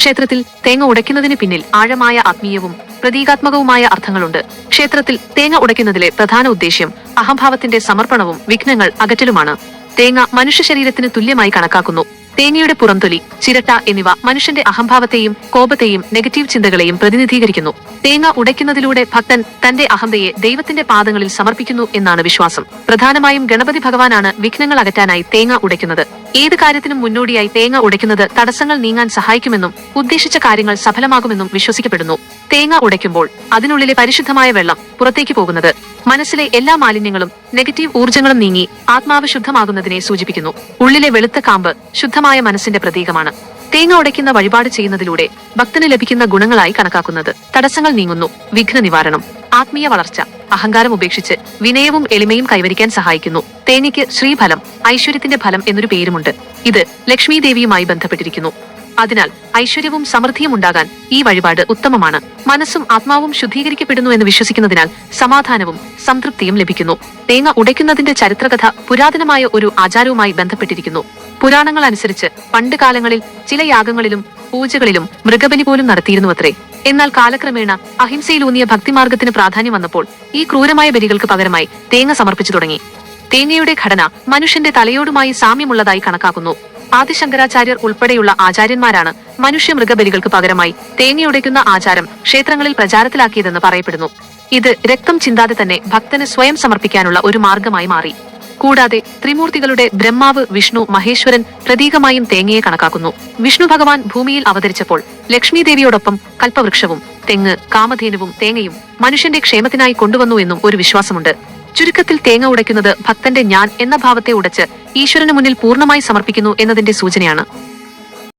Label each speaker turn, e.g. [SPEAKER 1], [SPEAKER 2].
[SPEAKER 1] ക്ഷേത്രത്തിൽ തേങ്ങ ഉടയ്ക്കുന്നതിന് പിന്നിൽ ആഴമായ ആത്മീയവും പ്രതീകാത്മകവുമായ അർത്ഥങ്ങളുണ്ട്. ക്ഷേത്രത്തിൽ തേങ്ങ ഉടയ്ക്കുന്നതിലെ പ്രധാന ഉദ്ദേശ്യം അഹംഭാവത്തിന്റെ സമർപ്പണവും വിഘ്നങ്ങൾ അകറ്റലുമാണ്. തേങ്ങ മനുഷ്യ ശരീരത്തിന് തുല്യമായി കണക്കാക്കുന്നു. തേങ്ങയുടെ പുറംതൊലി ചിരട്ട എന്നിവ മനുഷ്യന്റെ അഹംഭാവത്തെയും കോപത്തെയും നെഗറ്റീവ് ചിന്തകളെയും പ്രതിനിധീകരിക്കുന്നു. തേങ്ങ ഉടയ്ക്കുന്നതിലൂടെ ഭക്തൻ തന്റെ അഹന്തയെ ദൈവത്തിന്റെ പാദങ്ങളിൽ സമർപ്പിക്കുന്നു എന്നാണ് വിശ്വാസം. പ്രധാനമായും ഗണപതി ഭഗവാനാണ് വിഘ്നങ്ങൾ അകറ്റാനായി തേങ്ങ ഉടയ്ക്കുന്നത്. ഏത് കാര്യത്തിനും മുന്നോടിയായി തേങ്ങ ഉടയ്ക്കുന്നത് തടസ്സങ്ങൾ നീങ്ങാൻ സഹായിക്കുമെന്നും ഉദ്ദേശിച്ച കാര്യങ്ങൾ സഫലമാകുമെന്നും വിശ്വസിക്കപ്പെടുന്നു. തേങ്ങ ഉടയ്ക്കുമ്പോൾ അതിനുള്ളിലെ പരിശുദ്ധമായ വെള്ളം പുറത്തേക്ക് പോകുന്നത് മനസ്സിലെ എല്ലാ മാലിന്യങ്ങളും നെഗറ്റീവ് ഊർജങ്ങളും നീങ്ങി ആത്മാവ് ശുദ്ധമാകുന്നതിനെ സൂചിപ്പിക്കുന്നു. ഉള്ളിലെ വെളുത്ത കാമ്പ് ശുദ്ധമായ മനസ്സിന്റെ പ്രതീകമാണ്. തേങ്ങ ഉടയ്ക്കുന്ന വഴിപാട് ചെയ്യുന്നതിലൂടെ ഭക്തന് ലഭിക്കുന്ന ഗുണങ്ങളായി കണക്കാക്കുന്നത്. തടസ്സങ്ങൾ നീങ്ങുന്നു. വിഘ്ന നിവാരണം. ആത്മീയ വളർച്ച. അഹങ്കാരം ഉപേക്ഷിച്ച് വിനയവും എളിമയും കൈവരിക്കാൻ സഹായിക്കുന്നു. തേങ്ങയ്ക്ക് ശ്രീഫലം ഐശ്വര്യത്തിന്റെ ഫലം എന്നൊരു പേരുമുണ്ട്. ഇത് ലക്ഷ്മി ദേവിയുമായി ബന്ധപ്പെട്ടിരിക്കുന്നു. അതിനാൽ ഐശ്വര്യവും സമൃദ്ധിയും ഉണ്ടാകാൻ ഈ വഴിപാട് ഉത്തമമാണ്. മനസ്സും ആത്മാവും ശുദ്ധീകരിക്കപ്പെടുന്നു എന്ന് വിശ്വസിക്കുന്നതിനാൽ സമാധാനവും സംതൃപ്തിയും ലഭിക്കുന്നു. തേങ്ങ ഉടയ്ക്കുന്നതിന്റെ ചരിത്രകഥ പുരാതനമായ ഒരു ആചാരവുമായി ബന്ധപ്പെട്ടിരിക്കുന്നു. പുരാണങ്ങൾ അനുസരിച്ച് പണ്ട് കാലങ്ങളിൽ ചില യാഗങ്ങളിലും പൂജകളിലും മൃഗബലി പോലും നടത്തിയിരുന്നുവത്രേ. എന്നാൽ കാലക്രമേണ അഹിംസയിലൂന്നിയ ഭക്തിമാർഗത്തിന് പ്രാധാന്യം വന്നപ്പോൾ ഈ ക്രൂരമായ ബലികൾക്ക് പകരമായി തേങ്ങ സമർപ്പിച്ചു തുടങ്ങി. തേങ്ങയുടെ ഘടന മനുഷ്യന്റെ തലയോടുമായി സാമ്യമുള്ളതായി കണക്കാക്കുന്നു. ആദിശങ്കരാചാര്യർ ഉൾപ്പെടെയുള്ള ആചാര്യന്മാരാണ് മനുഷ്യ മൃഗബലികൾക്ക് പകരമായി തേങ്ങയുടയ്ക്കുന്ന ആചാരം ക്ഷേത്രങ്ങളിൽ പ്രചാരത്തിലാക്കിയതെന്ന് പറയപ്പെടുന്നു. ഇത് രക്തം ചിന്താതെ തന്നെ ഭക്തന് സ്വയം സമർപ്പിക്കാനുള്ള ഒരു മാർഗമായി മാറി. കൂടാതെ ത്രിമൂർത്തികളുടെ ബ്രഹ്മാവ് വിഷ്ണു മഹേശ്വരൻ പ്രതീകമായും തേങ്ങയെ കണക്കാക്കുന്നു. വിഷ്ണു ഭഗവാൻ ഭൂമിയിൽ അവതരിച്ചപ്പോൾ ലക്ഷ്മി ദേവിയോടൊപ്പം കൽപ്പവൃക്ഷവും തെങ്ങ് കാമധേനുവും തേങ്ങയും മനുഷ്യന്റെ ക്ഷേമത്തിനായി കൊണ്ടുവന്നു എന്നും ഒരു വിശ്വാസമുണ്ട്. ചുരുക്കത്തിൽ തേങ്ങ ഉടയ്ക്കുന്നത് ഭക്തന്റെ ഞാൻ എന്ന ഭാവത്തെ ഉടച്ച് ഈശ്വരന് മുന്നിൽ പൂർണമായി സമർപ്പിക്കുന്നു എന്നതിന്റെ സൂചനയാണ്